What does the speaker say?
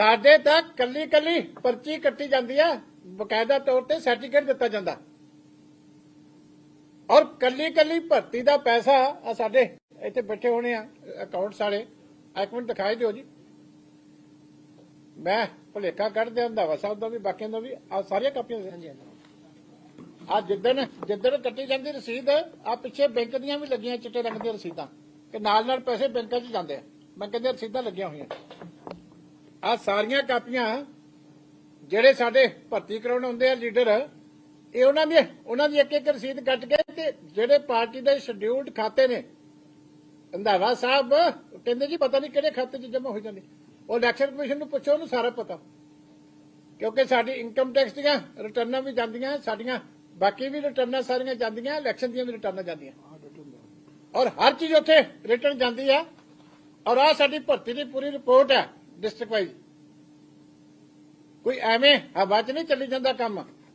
ਸਾਡੇ ਤਾਂ ਕੱਲੀ ਕੱਲੀ ਪਰਚੀ ਕੱਟੀ ਜਾਂਦੀ ਆ। ਬਕਾਇਦਾ ਤੌਰ ਤੇ ਸਰਟੀਫਿਕੇਟ ਦਿੱਤਾ ਜਾਂਦਾ। ਔਰ ਕੱਲੀ ਕੱਲੀ ਭਰਤੀ ਦਾ ਪੈਸਾ ਆ ਸਾਡੇ ਇੱਥੇ ਬੈਠੇ ਹੋਣੇ ਆ ਅਕਾਊਂਟ ਸਾਰੇ ਇੱਕ ਮਿੰਟ ਦਿਖਾਈ ਦਿਓ ਜੀ। ਮੈਂ ਭੁਲੇਖਾ ਕੱਢਦੇ ਹੁੰਦਾ ਸਾਹਿਬ ਦਾ ਵੀ ਬਾਕੀਆਂ ਦਾ ਵੀ ਆ ਸਾਰੀਆਂ ਕਾਪੀਆਂ ਹਾਂਜੀ ਆ ਜਿੱਦਣ ਜਿੱਦਣ ਕੱਟੀ ਜਾਂਦੀ ਰਸੀਦ ਆ ਪਿੱਛੇ ਬੈਂਕ ਦੀਆਂ ਵੀ ਲੱਗੀਆਂ ਚਿੱਟੇ ਰੰਗ ਦੀਆਂ ਰਸੀਦਾਂ। ਕਿ ਨਾਲ ਨਾਲ ਪੈਸੇ ਬੈਂਕਾਂ 'ਚ ਜਾਂਦੇ ਆ। ਬੈਂਕਾਂ ਦੀਆਂ ਰਸੀਦਾਂ ਲੱਗੀਆਂ ਹੋਈਆਂ। ਆ ਸਾਰੀਆਂ ਕਾਪੀਆਂ ਜਿਹੜੇ ਸਾਡੇ ਭਰਤੀ ਕਰਾਉਣ ਹੁੰਦੇ ਆ ਲੀਡਰ, ਇਹ ਉਹਨਾਂ ਦੀ ਉਹਨਾਂ ਦੀ ਇੱਕ ਇੱਕ ਰਸੀਦ ਕੱਟ ਕੇ ਤੇ ਜਿਹੜੇ ਪਾਰਟੀ ਦੇ ਸ਼ਡਿਊਲਡ ਖਾਤੇ ਨੇ ਅੰਧਾਵਾ ਸਾਹਿਬ ਕਹਿੰਦੇ ਜੀ ਪਤਾ ਨਹੀਂ ਕਿਹੜੇ ਖਾਤੇ 'ਚ ਜਮ੍ਹਾਂ ਹੋ ਜਾਂਦੇ। ਉਹ ਇਲੈਕਸ਼ਨ ਕਮਿਸ਼ਨ ਨੂੰ ਪੁੱਛੋ, ਉਹਨੂੰ ਸਾਰਾ ਪਤਾ। ਕਿਉਂਕਿ ਸਾਡੀ ਇਨਕਮ ਟੈਕਸ ਦੀਆਂ ਰਿਟਰਨਾਂ ਵੀ ਜਾਂਦੀਆਂ, ਸਾਡੀਆਂ ਬਾਕੀ ਵੀ ਰਿਟਰਨਾਂ ਸਾਰੀਆਂ ਜਾਂਦੀਆਂ ਇਲੈਕਸ਼ਨ ਦੀਆਂ ਵੀ ਰਿਟਰਨਾਂ ਜਾਂਦੀਆਂ। ਔਰ ਹਰ ਚੀਜ਼ ਉੱਥੇ ਰਿਟਰਨ ਜਾਂਦੀ ਆ। ਔਰ ਆ ਸਾਡੀ ਭਰਤੀ ਦੀ ਪੂਰੀ ਰਿਪੋਰਟ ਹੈ ਡਿਸਟ੍ਰਿਕਟ ਵਾਈਜ਼। ਕੋਈ ਐਵੇਂ ਹਵਾ 'ਚ ਨਹੀਂ ਚੱਲੀ ਜਾਂਦਾ ਕੰਮ।